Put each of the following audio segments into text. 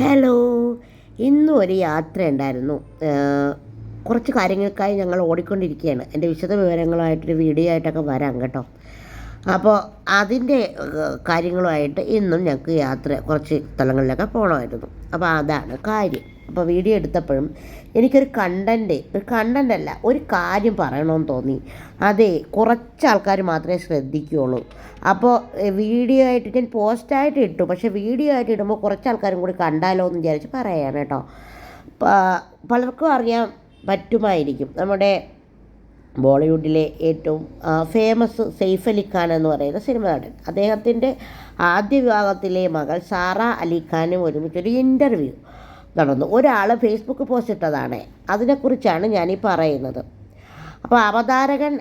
Hello ഇന്നും ഒരു യാത്ര ഉണ്ടായിരുന്നു. കുറച്ച് കാര്യങ്ങൾക്കായി ഞങ്ങൾ ഓടിക്കൊണ്ടിരിക്കുകയാണ്. എന്റെ വിശദ വിവരങ്ങളായിട്ടൊരു വീഡിയോ ആയിട്ടൊക്കെ വരാം കേട്ടോ. അപ്പോൾ അതിന്റെ കാര്യങ്ങളുമായിട്ട് ഇന്നും ഞങ്ങൾക്ക് യാത്ര കുറച്ച് സ്ഥലങ്ങളിലൊക്കെ പോകണമായിരുന്നു. അപ്പോൾ അതാണ് കാര്യം. അപ്പോൾ വീഡിയോ എടുത്തപ്പോഴും എനിക്കൊരു കണ്ടന്റ് ഒരു കണ്ടന്റ് അല്ല ഒരു കാര്യം പറയണമെന്ന് തോന്നി. അതെ കുറച്ച് ആൾക്കാർ മാത്രമേ ശ്രദ്ധിക്കുകയുള്ളൂ അപ്പോൾ വീഡിയോ ആയിട്ട് ഞാൻ പോസ്റ്റായിട്ട് ഇട്ടു. പക്ഷേ വീഡിയോ ആയിട്ട് ഇടുമ്പോൾ കുറച്ച് ആൾക്കാരും കൂടി കണ്ടാലോ എന്ന് വിചാരിച്ച് പറയാം കേട്ടോ. പലർക്കും അറിയാൻ പറ്റുമായിരിക്കും. നമ്മുടെ ബോളിവുഡിലെ ഏറ്റവും ഫേമസ് സെയ്ഫ് അലി ഖാൻ എന്ന് പറയുന്ന സിനിമ നടൻ അദ്ദേഹത്തിന്റെ ആദ്യ വിഭാഗത്തിലെ മകൾ സാറ അലി ഖാനും ഒരുമിച്ചൊരു ഇന്റർവ്യൂ നടന്നു. ഒരാൾ ഫേസ്ബുക്ക് പോസ്റ്റ് ഇട്ടതാണ്. അതിനെക്കുറിച്ചാണ് ഞാനീ പറയുന്നത്. അപ്പോൾ അവതാരകൻ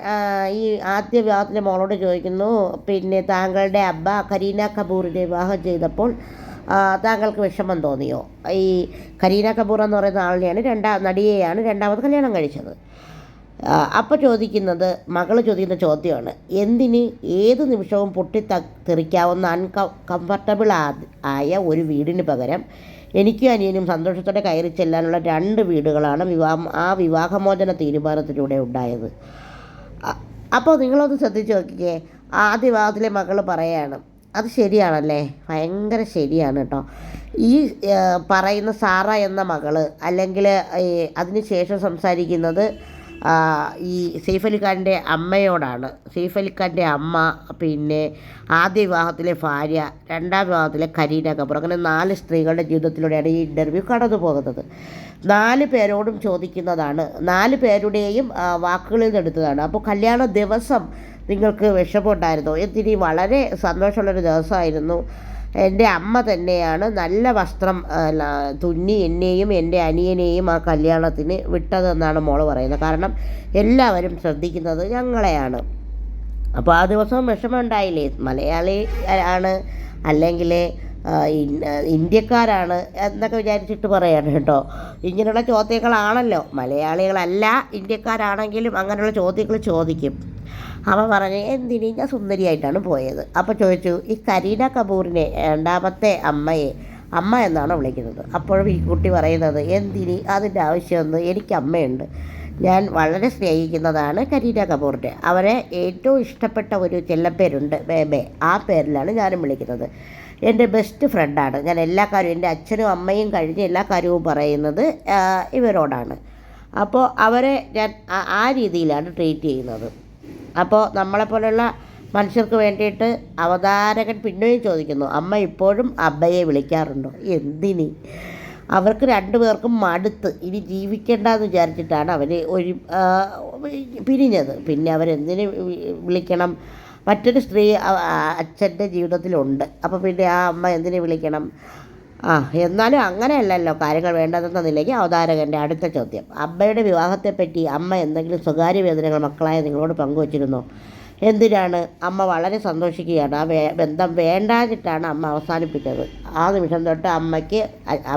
ഈ ആദ്യ വിവാഹത്തിലെ മോളോട് ചോദിക്കുന്നു പിന്നെ താങ്കളുടെ അബ്ബ കരീന കപൂറിനെ വിവാഹം ചെയ്തപ്പോൾ താങ്കൾക്ക് വിഷമം തോന്നിയോ? ഈ കരീന കപൂർ എന്ന് പറയുന്ന ആളിനെയാണ് രണ്ടാം നടിയെയാണ് രണ്ടാമത് കല്യാണം കഴിച്ചത്. അപ്പോൾ ചോദിക്കുന്നത് മകൾ ചോദിക്കുന്ന ചോദ്യമാണ്. എന്തിന് ഏത് നിമിഷവും പൊട്ടി തെറിക്കാവുന്ന അൺക കംഫർട്ടബിൾ ആയ ഒരു വീടിന് പകരം എനിക്കും അനിയനും സന്തോഷത്തോടെ കയറി ചെല്ലാനുള്ള രണ്ട് വീടുകളാണ് വിവാഹം ആ വിവാഹമോചന തീരുമാനത്തിലൂടെ ഉണ്ടായത്. അപ്പോൾ നിങ്ങളൊന്ന് ശ്രദ്ധിച്ച് നോക്കിക്കേ. ആദ്യ വിവാഹത്തിലെ മകൾ പറയാണ് അത് ശരിയാണല്ലേ? ഭയങ്കര ശരിയാണ് കേട്ടോ ഈ പറയുന്ന സാറ എന്ന മകൾ അല്ലെങ്കിൽ അതിന് ശേഷം സംസാരിക്കുന്നത് ഈ സെയ്ഫ് അമ്മയോടാണ്. സെയ്ഫ് അമ്മ പിന്നെ ആദ്യ വിവാഹത്തിലെ ഭാര്യ രണ്ടാം വിവാഹത്തിലെ കരീന കപൂർ. അങ്ങനെ നാല് സ്ത്രീകളുടെ ജീവിതത്തിലൂടെയാണ് ഈ ഇന്റർവ്യൂ കടന്നു പോകുന്നത്. നാല് പേരോടും ചോദിക്കുന്നതാണ്. നാല് പേരുടെയും വാക്കുകളിൽ നിന്ന് എടുത്തതാണ്. അപ്പോൾ കല്യാണ ദിവസം നിങ്ങൾക്ക് വിഷമമുണ്ടായിരുന്നോ? എന്തിനി? വളരെ സന്തോഷമുള്ളൊരു ദിവസമായിരുന്നു. എന്റെ അമ്മ തന്നെയാണ് നല്ല വസ്ത്രം തുന്നി എന്നെയും എന്റെ അനിയനെയും ആ കല്യാണത്തിന് വിട്ടതെന്നാണ് മോൾ പറയുന്നത്. കാരണം എല്ലാവരും ശ്രദ്ധിക്കുന്നത് ഞങ്ങളെയാണ്. അപ്പോൾ ആ ദിവസം വിഷമമുണ്ടായില്ലേ? മലയാളി ആണ് അല്ലെങ്കിൽ ഇന്ത്യക്കാരാണ് എന്നൊക്കെ വിചാരിച്ചിട്ട് പറയാണ് കേട്ടോ. ഇങ്ങനെയുള്ള ചോദ്യങ്ങളാണല്ലോ. മലയാളികളല്ല ഇന്ത്യക്കാരാണെങ്കിലും അങ്ങനെയുള്ള ചോദ്യങ്ങൾ ചോദിക്കും. അവൻ പറഞ്ഞു എന്തിന്? ഞാൻ സുന്ദരിയായിട്ടാണ് പോയത്. അപ്പോൾ ചോദിച്ചു ഈ കരീന കപൂറിനെ രണ്ടാമത്തെ അമ്മയെ അമ്മ എന്നാണ് വിളിക്കുന്നത്? അപ്പോഴും ഈ കുട്ടി പറയുന്നത് എന്തിന്? അതിന്റെ ആവശ്യമൊന്നും എനിക്ക് അമ്മയുണ്ട്. ഞാൻ വളരെ സ്നേഹിക്കുന്നതാണ് കരീന കപൂറിന്റെ അവരെ ഏറ്റവും ഇഷ്ടപ്പെട്ട ഒരു ചെല്ലപ്പേരുണ്ട് ബേബേ ആ പേരിലാണ് ഞാനും വിളിക്കുന്നത്. എന്റെ ബെസ്റ്റ് ഫ്രണ്ടാണ്. ഞാൻ എല്ലാ കാര്യവും എന്റെ അച്ഛനും അമ്മയും കഴിഞ്ഞ് എല്ലാ കാര്യവും പറയുന്നത് ഇവരോടാണ്. അപ്പോൾ അവരെ ഞാൻ ആ രീതിയിലാണ് ട്രീറ്റ് ചെയ്യുന്നത്. അപ്പോൾ നമ്മളെപ്പോലുള്ള മനുഷ്യർക്ക് വേണ്ടിയിട്ട് അവതാരകൻ പിന്നെയും ചോദിക്കുന്നു അമ്മ ഇപ്പോഴും അബ്ബയെ വിളിക്കാറുണ്ടോ? എന്തിനി? അവർക്ക് രണ്ടു പേർക്കും മടുത്ത് ഇനി ജീവിക്കേണ്ടെന്ന് വിചാരിച്ചിട്ടാണ് അവർ ഒരു പിരിഞ്ഞത്. പിന്നെ അവരെന്തിന് വിളിക്കണം? മറ്റൊരു സ്ത്രീ അച്ഛന്റെ ജീവിതത്തിലുണ്ട്. അപ്പോൾ പിന്നെ ആ അമ്മ എന്തിനെ വിളിക്കണം? ആ എന്നാലും അങ്ങനെയല്ലല്ലോ കാര്യങ്ങൾ വേണ്ടതെന്ന നിലയ്ക്ക് അവതാരകന്റെ അടുത്ത ചോദ്യം. അമ്മയുടെ വിവാഹത്തെപ്പറ്റി അമ്മ എന്തെങ്കിലും സ്വകാര്യ വേദനകൾ മക്കളായ നിങ്ങളോട് പങ്കുവച്ചിരുന്നോ? എന്തിനാണ്? അമ്മ വളരെ സന്തോഷിക്കുകയാണ്. ആ വേ ബന്ധം വേണ്ടാഞ്ഞിട്ടാണ് അമ്മ അവസാനിപ്പിച്ചത്. ആ നിമിഷം തൊട്ട് അമ്മയ്ക്ക്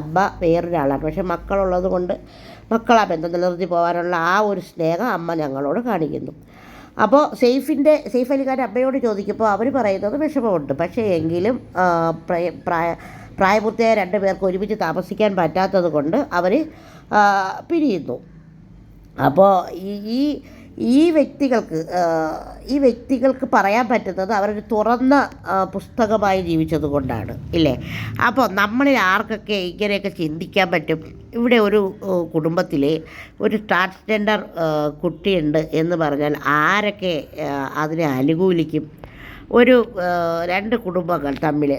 അമ്മ വേറൊരാളാണ്. പക്ഷെ മക്കളുള്ളത് കൊണ്ട് മക്കൾ ആ ബന്ധം നിലനിർത്തി പോകാനുള്ള ആ ഒരു സ്നേഹം അമ്മ ഞങ്ങളോട് കാണിക്കുന്നു. അപ്പോൾ സെയ്ഫിന്റെ സെയ്ഫ് അലിഖാൻ അമ്മയോട് ചോദിക്കുമ്പോൾ അവർ പറയുന്നത് വിഷമമുണ്ട്. പക്ഷേ എങ്കിലും പ്രായ പ്രായപൂർത്തിയായ രണ്ട് പേർക്ക് ഒരുമിച്ച് താമസിക്കാൻ പറ്റാത്തത് കൊണ്ട് അവർ പിരിയുന്നു. അപ്പോൾ ഈ ഈ വ്യക്തികൾക്ക് ഈ വ്യക്തികൾക്ക് പറയാൻ പറ്റുന്നത് അവരൊരു തുറന്ന പുസ്തകമായി ജീവിച്ചത് കൊണ്ടാണ് ഇല്ലേ? അപ്പോൾ നമ്മളിൽ ആർക്കൊക്കെ ഇങ്ങനെയൊക്കെ ചിന്തിക്കാൻ പറ്റും? ഇവിടെ ഒരു കുടുംബത്തിലെ ഒരു ട്രാൻസ്ജെൻഡർ കുട്ടിയുണ്ട് എന്ന് പറഞ്ഞാൽ ആരൊക്കെ അതിനെ അനുകൂലിക്കും? ഒരു രണ്ട് കുടുംബങ്ങൾ തമ്മിൽ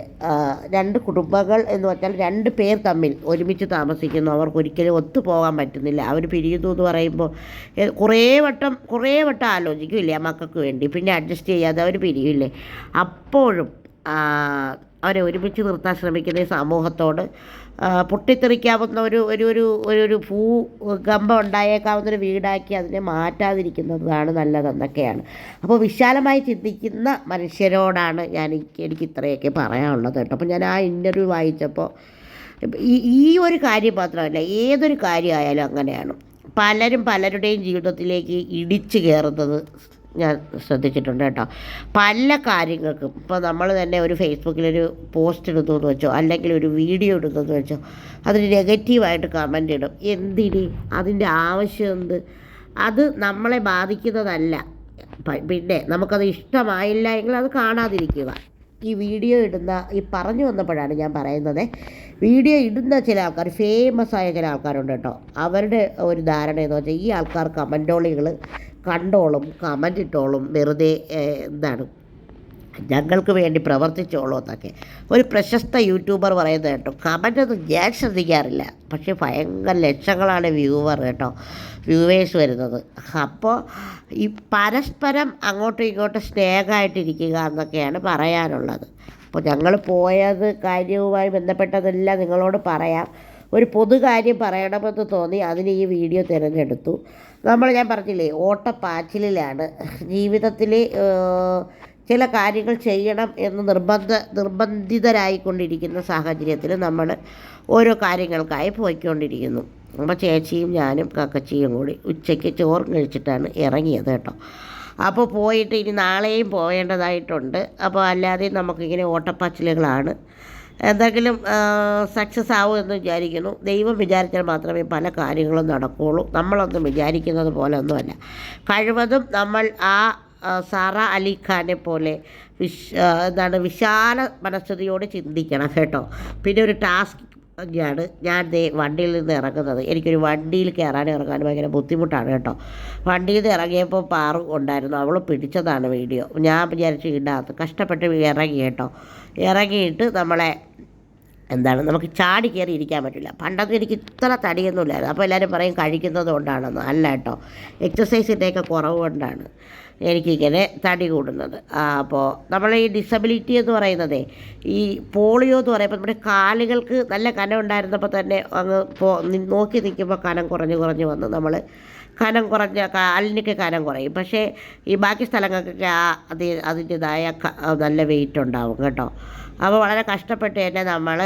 രണ്ട് കുടുംബങ്ങൾ എന്ന് പറഞ്ഞാൽ രണ്ട് പേർ തമ്മിൽ ഒരുമിച്ച് താമസിക്കുന്നു. അവർക്ക് ഒരിക്കലും ഒത്തുപോകാൻ പറ്റുന്നില്ല. അവർ പിരിയുന്നു എന്ന് പറയുമ്പോൾ കുറേ വട്ടം കുറേ വട്ടം ആലോചിക്കും ഇല്ലേ മക്കൾക്ക് വേണ്ടി. പിന്നെ അഡ്ജസ്റ്റ് ചെയ്യാതെ അവർ പിരിയില്ലേ? അപ്പോഴും അവരെ ഒരുമിച്ച് നിർത്താൻ ശ്രമിക്കുന്ന ഈ സമൂഹത്തോട് പൊട്ടിത്തെറിക്കാവുന്ന ഒരു ഒരു ഒരു ഒരു ഒരു ഭൂ കമ്പം ഉണ്ടായേക്കാവുന്ന ഒരു വീടാക്കി അതിനെ മാറ്റാതിരിക്കുന്നതാണ് നല്ലതെന്നൊക്കെയാണ്. അപ്പോൾ വിശാലമായി ചിന്തിക്കുന്ന മനുഷ്യരോടാണ് ഞാൻ എനിക്ക് ഇത്രയൊക്കെ പറയാനുള്ളത് കേട്ടോ. അപ്പോൾ ഞാൻ ആ ഇന്റർവ്യൂ വായിച്ചപ്പോൾ ഈ ഈ ഒരു കാര്യം മാത്രമല്ല ഏതൊരു കാര്യമായാലും അങ്ങനെയാണ്. പലരും പലരുടെയും ജീവിതത്തിലേക്ക് ഇടിച്ചു കയറുന്നത് ഞാൻ ശ്രദ്ധിച്ചിട്ടുണ്ട് കേട്ടോ. പല കാര്യങ്ങൾക്കും ഇപ്പോൾ നമ്മൾ തന്നെ ഒരു ഫേസ്ബുക്കിലൊരു പോസ്റ്റ് ഇടുന്നു എന്ന് വെച്ചോ അല്ലെങ്കിൽ ഒരു വീഡിയോ ഇടുന്നു എന്ന് വെച്ചോ അതിന് നെഗറ്റീവായിട്ട് കമന്റ് ഇടും. എന്തിന്? അതിന്റെ ആവശ്യം എന്ത്? അത് നമ്മളെ ബാധിക്കുന്നതല്ല. പിന്നെ നമുക്കത് ഇഷ്ടമായില്ല എങ്കിൽ അത് കാണാതിരിക്കുക. ഈ വീഡിയോ ഇടുന്ന ഈ പറഞ്ഞു വന്നപ്പോഴാണ് ഞാൻ പറയുന്നത്. വീഡിയോ ഇടുന്ന ചില ആൾക്കാർ ഫേമസ് ആയ ചില ആൾക്കാരുണ്ട് കേട്ടോ. അവരുടെ ഒരു ധാരണ എന്ന് വെച്ചാൽ ഈ ആൾക്കാർ കമന്റോളികൾ കണ്ടോളും കമന്റ് ഇട്ടോളും വെറുതെ എന്താണ് ഞങ്ങൾക്ക് വേണ്ടി പ്രവർത്തിച്ചോളൂ എന്നൊക്കെ. ഒരു പ്രശസ്ത യൂട്യൂബർ പറയുന്നത് കേട്ടോ കമന്റൊന്നും ഞാൻ ശ്രദ്ധിക്കാറില്ല. പക്ഷേ ഭയങ്കര ലക്ഷങ്ങളാണ് വ്യൂവർ കേട്ടോ വ്യൂവേഴ്സ് വരുന്നത്. അപ്പോൾ ഈ പരസ്പരം അങ്ങോട്ടും ഇങ്ങോട്ടും സ്നേഹമായിട്ടിരിക്കുക എന്നൊക്കെയാണ് പറയാനുള്ളത്. അപ്പോൾ ഞങ്ങൾ പോയത് കാര്യവുമായി ബന്ധപ്പെട്ടതെല്ലാം നിങ്ങളോട് പറയാം. ഒരു പൊതു കാര്യം പറയണമെന്ന് തോന്നി അതിന് ഈ വീഡിയോ തിരഞ്ഞെടുത്തു. നമ്മൾ ഞാൻ പറഞ്ഞില്ലേ ഓട്ടപ്പാച്ചിലിലാണ്. ജീവിതത്തിൽ ചില കാര്യങ്ങൾ ചെയ്യണം എന്ന് നിർബന്ധ നിർബന്ധിതരായിക്കൊണ്ടിരിക്കുന്ന സാഹചര്യത്തിൽ നമ്മൾ ഓരോ കാര്യങ്ങൾക്കായി പോയിക്കൊണ്ടിരിക്കുന്നു. അപ്പോൾ ചേച്ചിയും ഞാനും കക്കച്ചിയും കൂടി ഉച്ചയ്ക്ക് ചോറ് കഴിച്ചിട്ടാണ് ഇറങ്ങിയത് കേട്ടോ. അപ്പോൾ പോയിട്ട് ഇനി നാളെയും പോകേണ്ടതായിട്ടുണ്ട് അപ്പോൾ അല്ലാതെ നമുക്കിങ്ങനെ ഓട്ടപ്പച്ചിലുകളാണ്. എന്തെങ്കിലും സക്സസ് ആവും എന്ന് വിചാരിക്കുന്നു. ദൈവം വിചാരിച്ചാൽ മാത്രമേ പല കാര്യങ്ങളും നടക്കുകയുള്ളൂ. നമ്മളൊന്നും വിചാരിക്കുന്നത് പോലെ ഒന്നുമല്ല കഴിവതും നമ്മൾ ആ സാറ അലിഖാനെ പോലെ വിശ് എന്താണ് വിശാല മനസ്ഥിതിയോടെ ചിന്തിക്കണം കേട്ടോ. പിന്നെ ഒരു ടാസ്ക് ഞാൻ ദേ വണ്ടിയിൽ നിന്ന് ഇറങ്ങുന്നത്. എനിക്കൊരു വണ്ടിയിൽ കയറാനും ഇറങ്ങാനും ഭയങ്കര ബുദ്ധിമുട്ടാണ് കേട്ടോ. വണ്ടിയിൽ നിന്ന് ഇറങ്ങിയപ്പോൾ പാറു ഉണ്ടായിരുന്നു. അവൾ പിടിച്ചതാണ് വീഡിയോ. ഞാൻ വിചാരിച്ചു ഇടാത്ത കഷ്ടപ്പെട്ട് ഇറങ്ങി കേട്ടോ. ഇറങ്ങിയിട്ട് നമ്മളെ എന്താണ്? നമുക്ക് ചാടി കയറി ഇരിക്കാൻ പറ്റില്ല. പണ്ടൊക്കെ എനിക്ക് ഇത്ര തടിയൊന്നുമില്ലായിരുന്നു. അപ്പോൾ എല്ലാവരും പറയും കഴിക്കുന്നത് കൊണ്ടാണെന്ന്. അല്ല കേട്ടോ. എക്സസൈസിന്റെയൊക്കെ കുറവ് കൊണ്ടാണ് എനിക്കിങ്ങനെ തടി കൂടുന്നത്. അപ്പോൾ നമ്മൾ ഈ ഡിസബിലിറ്റി എന്ന് പറയുന്നതേ ഈ പോളിയോ എന്ന് പറയുമ്പോൾ നമ്മുടെ കാലുകൾക്ക് നല്ല കനം ഉണ്ടായിരുന്നപ്പോൾ തന്നെ അങ്ങ് പോ നോക്കി നിൽക്കുമ്പോൾ കനം കുറഞ്ഞ് കുറഞ്ഞ് വന്ന്. നമ്മൾ കനം കുറഞ്ഞ കാലിനൊക്കെ കനം കുറയും. പക്ഷേ ഈ ബാക്കി സ്ഥലങ്ങൾക്കൊക്കെ ആ അതി അതിന്റെതായ നല്ല വെയിറ്റ് ഉണ്ടാവും കേട്ടോ. അപ്പോൾ വളരെ കഷ്ടപ്പെട്ട് തന്നെ നമ്മൾ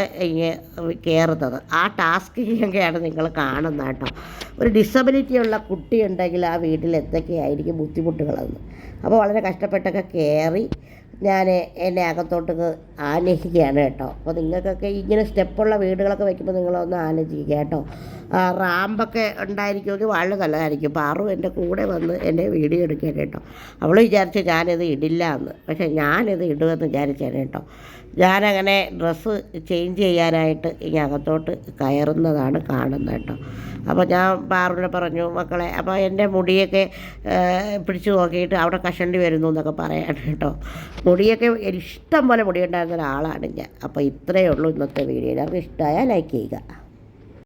കയറുന്നത്. ആ ടാസ്കിങ്ങൊക്കെയാണ് നിങ്ങൾ കാണുന്നത് കേട്ടോ. ഒരു ഡിസബിലിറ്റി ഉള്ള കുട്ടി ഉണ്ടെങ്കിൽ ആ വീട്ടിൽ എന്തൊക്കെയായിരിക്കും ബുദ്ധിമുട്ടുകളെന്ന് അപ്പോൾ വളരെ കഷ്ടപ്പെട്ടൊക്കെ കയറി ഞാൻ എന്നെ അകത്തോട്ട് ആലോചിക്കുകയാണ് കേട്ടോ. അപ്പോൾ നിങ്ങൾക്കൊക്കെ ഇങ്ങനെ സ്റ്റെപ്പുള്ള വീടുകളൊക്കെ വയ്ക്കുമ്പോൾ നിങ്ങളൊന്ന് ആലോചിക്കുക കേട്ടോ. റാമ്പൊക്കെ ഉണ്ടായിരിക്കുമെങ്കിൽ വളരെ നല്ലതായിരിക്കും. പാറു എന്റെ കൂടെ വന്ന് എന്റെ വീഡിയോ എടുക്കാൻ കേട്ടോ. അവൾ വിചാരിച്ചു ഞാനിത് ഇടില്ല എന്ന്. പക്ഷേ ഞാനിത് ഇടുമെന്ന് വിചാരിച്ചേനെ കേട്ടോ. ഞാനങ്ങനെ ഡ്രസ്സ് ചേഞ്ച് ചെയ്യാനായിട്ട് ഇനി അകത്തോട്ട് കയറുന്നതാണ് കാണുന്നത് കേട്ടോ. അപ്പോൾ ഞാൻ പാറുവിനെ പറഞ്ഞു മക്കളെ അപ്പോൾ എന്റെ മുടിയൊക്കെ പിടിച്ചു നോക്കിയിട്ട് അവിടെ കഷണ്ടി വരുന്നു എന്നൊക്കെ പറയാൻ കേട്ടോ. മുടിയൊക്കെ ഇഷ്ടം പോലെ മുടി ഉണ്ടായിരുന്ന ഒരാളാണ് ഞാൻ. അപ്പോൾ ഇത്രയേ ഉള്ളൂ ഇന്നത്തെ വീഡിയോ. എല്ലാവർക്കും ഇഷ്ടമായാൽ ലൈക്ക് ചെയ്യുക.